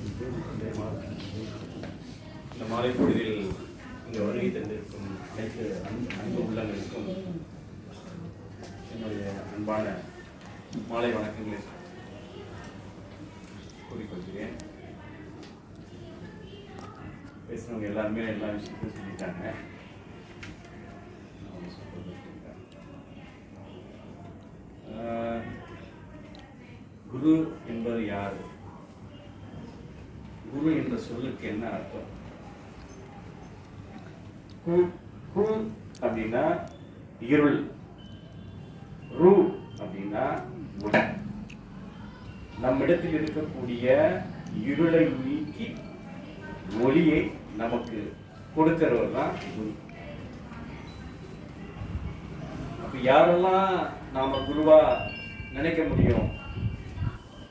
இந்த மாலை பொழுதில் இங்கே வருகை தந்திருக்கும் அனைத்து அன்பு உள்ளங்களுக்கும் என்னுடைய அன்பான மாலை வணக்கங்களை கூறிக்கொள்கிறேன். பேசுனவங்க எல்லாருமே எல்லா விஷயத்தையும் சொல்லிட்டாங்க. குரு என்பது யார்? குரு என்ற சொல்லுக்கு என்ன அர்த்தம்? கு கு அப்படின்னா இருள். ரு அப்படின்னா ஒளி நம்மிடத்தில் இருக்கக்கூடிய இருளை நீக்கி ஒளியை நமக்கு கொடுக்கிறவர் தான் குரு. அப்ப யாரெல்லாம் நாம குருவா நினைக்க முடியும்?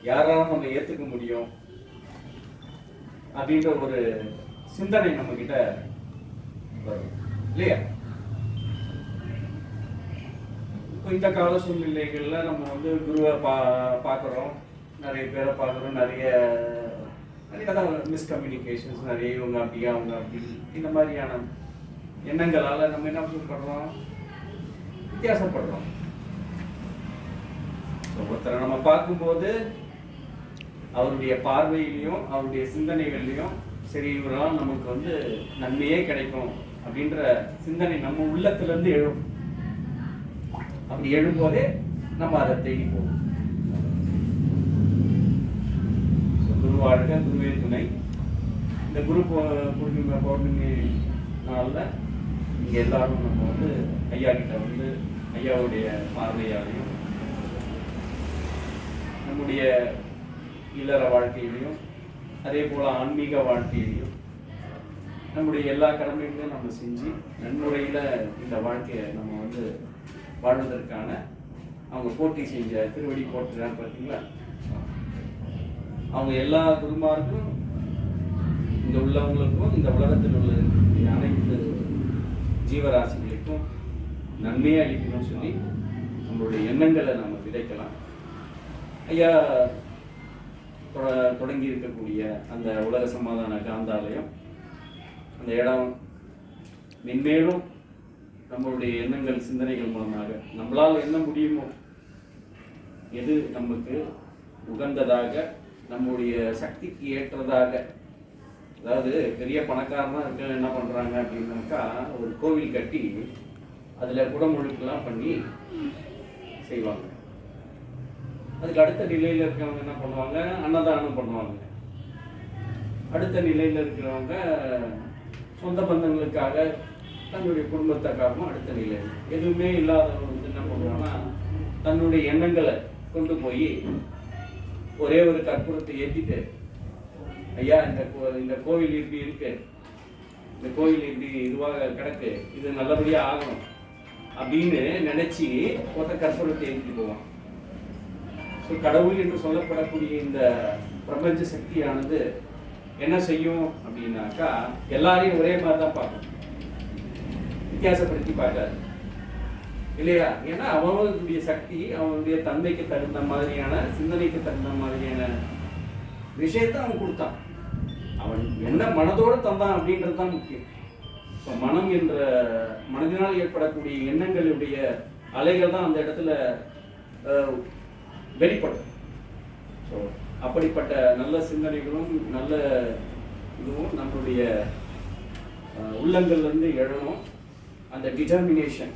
யாரெல்லாம் நம்ம ஏத்துக்க முடியும்? அப்படின்ற ஒரு சிந்தனை நம்ம கிட்ட வரும். இல்லையா? இப்போ இந்த கால சூழ்நிலைகள்ல நம்ம வந்து குருவை பா பார்க்குறோம். நிறைய பேரை பார்க்குறோம். நிறைய நிறைய மிஸ்கம்யூனிகேஷன்ஸ் நிறைய இவங்க அப்படி அவங்க அப்படி இந்த மாதிரியான எண்ணங்களால நம்ம என்ன பண்ணுறோம் வித்தியாசப்படுறோம். ஒருத்தரை நம்ம பார்க்கும்போது அவருடைய பார்வையிலையும் அவருடைய சிந்தனைகள்லையும் சரி இவரெல்லாம் நமக்கு வந்து நன்மையே கிடைக்கும் அப்படின்ற சிந்தனை நம்ம உள்ளத்துல இருந்து எழும். அப்படி எழும்போதே நம்ம அதை தேடி போவோம். குரு வாழ்க குருவே துணை. இந்த குரு பௌ- பூர்ணிமை பௌர்ணமி நாளில் இங்கே எல்லாரும் நம்ம வந்து ஐயா கிட்ட வந்து ஐயாவுடைய பார்வையாலையும் நம்முடைய இல்லற வாழ்க்கையிலையும் அதே போல ஆன்மீக வாழ்க்கையிலையும் நம்முடைய எல்லா கடமைகளையும் நம்ம செஞ்சு நன்முறையில் இந்த வாழ்க்கையை நம்ம வந்து வாழ்வதற்கான அவங்க போட்டி செஞ்ச திருவடி போட்டுறாங்க பார்த்தீங்களா அவங்க எல்லா குருமாருக்கும் இந்த உள்ளவங்களுக்கும் இந்த உலகத்தில் உள்ள அனைத்து ஜீவராசிகளுக்கும் நன்மையை அளிக்கணும்னு சொல்லி நம்மளுடைய எண்ணங்களை நம்ம விதைக்கலாம். ஐயா தொடங்கி இருக்கக்கூடிய அந்த உலக சமாதான காந்தாலயம். அந்த இடம் மென்மேலும் நம்மளுடைய எண்ணங்கள் சிந்தனைகள் மூலமாக நம்மளால் என்ன முடியுமோ எது நமக்கு உகந்ததாக நம்முடைய சக்திக்கு ஏற்றதாக அதாவது பெரிய பணக்காரனாக இருக்க என்ன பண்ணுறாங்க அப்படின்னாக்கா ஒரு கோவில் கட்டி அதில் குடமுழுக்கெல்லாம் பண்ணி செய்வாங்க. அதுக்கு அடுத்த நிலையில் இருக்கிறவங்க என்ன பண்ணுவாங்க? அன்னதானம் பண்ணுவாங்க. அடுத்த நிலையில் இருக்கிறவங்க சொந்த பந்தங்களுக்காக தன்னுடைய குடும்பத்துக்காகவும் அடுத்த நிலை எதுவுமே இல்லாதவங்க வந்து என்ன பண்ணுவாங்கன்னா தன்னுடைய எண்ணங்களை கொண்டு போய் ஒரே ஒரு கற்பூரத்தை ஏற்றிட்டு ஐயா இந்த கோ- இந்த கோவில் இப்படி இருக்கு. இந்த கோவில் இப்படி இதுவாக கிடக்கு. இது நல்லபடியாக ஆகணும். அப்படின்னு நினச்சி ஒருத்த கற்பூரத்தை ஏற்றிட்டு போவான் கடவுள் என்று சொல்லப்படக்கூடிய இந்த பிரபஞ்ச சக்தியானது என்ன செய்யும் அப்படின்னாக்கா எல்லாரையும் ஒரே மாதிரி தான் பார்க்கும். வித்தியாசப்படுத்தி பார்க்காது. இல்லையா? ஏன்னா அவனுடைய சக்தி அவனுடைய தன்மைக்கு தகுந்த மாதிரியான சிந்தனைக்கு தகுந்த மாதிரியான விஷயத்தை அவன் கொடுத்தான். அவன் என்ன மனதோடு தந்தான் அப்படின்றது தான் முக்கியம். இப்போ மனம் என்ற மனதினால் ஏற்படக்கூடிய எண்ணங்களுடைய அலைகள் தான் அந்த இடத்துல வெளிப்படும் ஸோ அப்படிப்பட்ட நல்ல சிந்தனைகளும் நல்ல இதுவும் நம்மளுடைய உள்ளங்கள்லேருந்து எழணும் அந்த டிட்டர்மினேஷன்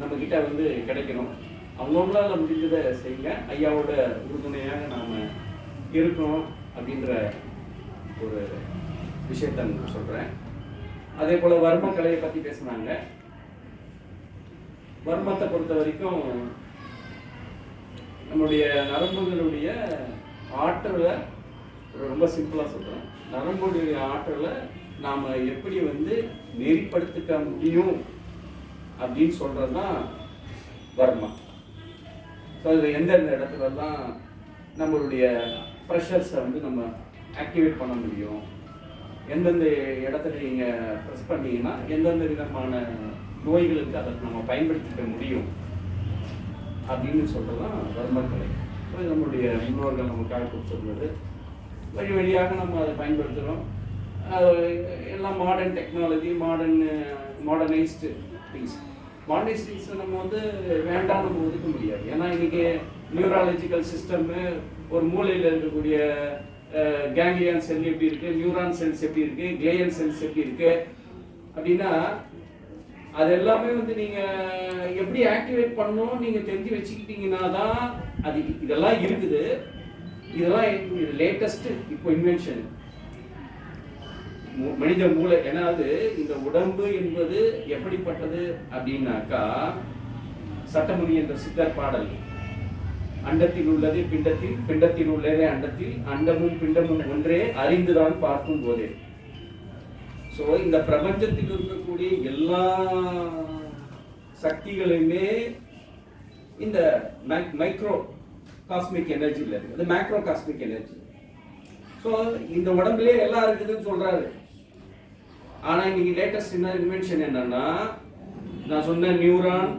நம்மக்கிட்ட வந்து கிடைக்கணும். அவங்கவுங்களால முடிஞ்சதை செய்யுங்க. ஐயாவோட உறுதுணையாக நாம் இருக்கணும் அப்படின்ற ஒரு விஷயத்த நான் சொல்கிறேன் அதே போல் வர்ம கலையை பற்றி பேசுனாங்க. வர்மத்தை பொறுத்த வரைக்கும் நம்முடைய நரம்புகளுடைய ஆற்றலை ரொம்ப சிம்பிளாக சொல்கிறோம் நரம்புடைய ஆற்றலை நாம் எப்படி வந்து நெறிப்படுத்திக்க முடியும் அப்படின்னு சொல்கிறது தான் வர்மா. ஸோ அதில் எந்தெந்த இடத்துலலாம் நம்மளுடைய ப்ரெஷர்ஸை வந்து நம்ம ஆக்டிவேட் பண்ண முடியும்? எந்தெந்த இடத்துல நீங்கள் ப்ரெஸ் பண்ணீங்கன்னா எந்தெந்த விதமான நோய்களுக்கு அதை நம்ம பயன்படுத்திக்க முடியும்? அப்படின்னு சொல்கிறதான் தான் வர்மக்கலை இது நம்மளுடைய முன்னோர்கள் நமக்காக கொடுத்துருந்தது வழி வழியாக நம்ம அதை பயன்படுத்துகிறோம் எல்லாம் modern technology modern modernised things modernised திங்ஸை நம்ம வந்து வேண்டாம் நம்ம ஒதுக்க முடியாது. ஏன்னா இன்றைக்கி நியூராலஜிக்கல் சிஸ்டம்மு ஒரு மூலையில் இருக்கக்கூடிய கேங்லியான் செல் எப்படி இருக்குது நியூரான் செல்ஸ் எப்படி இருக்குது கிளேயன் செல்ஸ் எப்படி இருக்குது அப்படின்னா அது எல்லாமே வந்து நீங்க எப்படி ஆக்டிவேட் பண்ணணும் நீங்க தெரிஞ்சு வச்சுக்கிட்டீங்கன்னா தான் அது இதெல்லாம் இருக்குது. இதெல்லாம் இது லேட்டஸ்ட் இப்போ இன்வென்ஷன் மனித மூளை ஏன்னாவது இந்த உடம்பு என்பது எப்படிப்பட்டது அப்படின்னாக்கா சட்டமுனி என்ற சித்தர் பாடல். அண்டத்தில் உள்ளது பிண்டத்தில் பிண்டத்தில் உள்ளதே அண்டத்தில் அண்டமும் பிண்டமும் ஒன்றே அறிந்துதான் பார்க்கும் போதே. ஸோ இந்த பிரபஞ்சத்தில் இருக்கக்கூடிய எல்லா சக்திகளையுமே இந்த மைக்ரோ காஸ்மிக் எனர்ஜியில் இருக்குது அது மேக்ரோ காஸ்மிக் எனர்ஜி ஸோ இந்த உடம்புலேயே எல்லாம் இருக்குதுன்னு சொல்கிறாரு ஆனால் இன்னைக்கு லேட்டஸ்ட் என்ன இன்வென்ஷன் என்னன்னா நான் சொன்ன neuron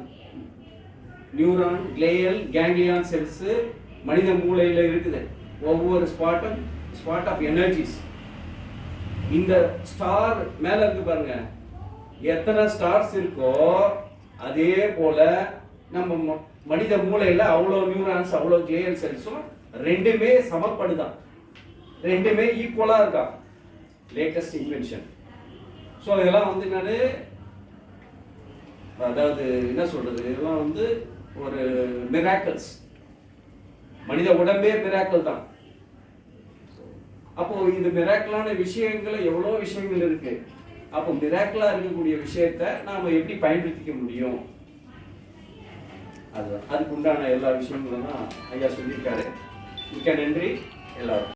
neuron glial ganglion cells மனித மூளையில் இருக்குது. ஒவ்வொரு ஸ்பாட்டும் ஸ்பாட் ஆஃப் எனர்ஜிஸ் இந்த ஸ்டார் மேல இருக்கு பாருங்க. எத்தனை ஸ்டார்ஸ் இருக்கோ அதே போல நம்ம ம- மனித மூளையில அவ்வளோ நியூரான்ஸ் அவ்வளோ கிளியர் செல்ஸும் ரெண்டுமே சமப்படுதான். ரெண்டுமே ஈக்குவலா இருக்கா? லேட்டஸ்ட் இன்வென்ஷன் ஸோ இதெல்லாம் வந்து என்னது? அதாவது என்ன சொல்றது? இதெல்லாம் வந்து ஒரு மிராக்கல்ஸ் மனித உடம்பே மிராக்கல் தான். அப்போ இது மிராக்கிளான விஷயங்கள் எவ்வளோ விஷயங்கள் இருக்கு? அப்போ மிராக்கிளா இருக்கக்கூடிய விஷயத்த நாம எப்படி பயன்படுத்திக்க முடியும்? அதுதான் அதுக்கு உண்டான எல்லா விஷயங்களும் தான் ஐயா சொல்லியிருக்காரு. மிக்க நன்றி எல்லாரும்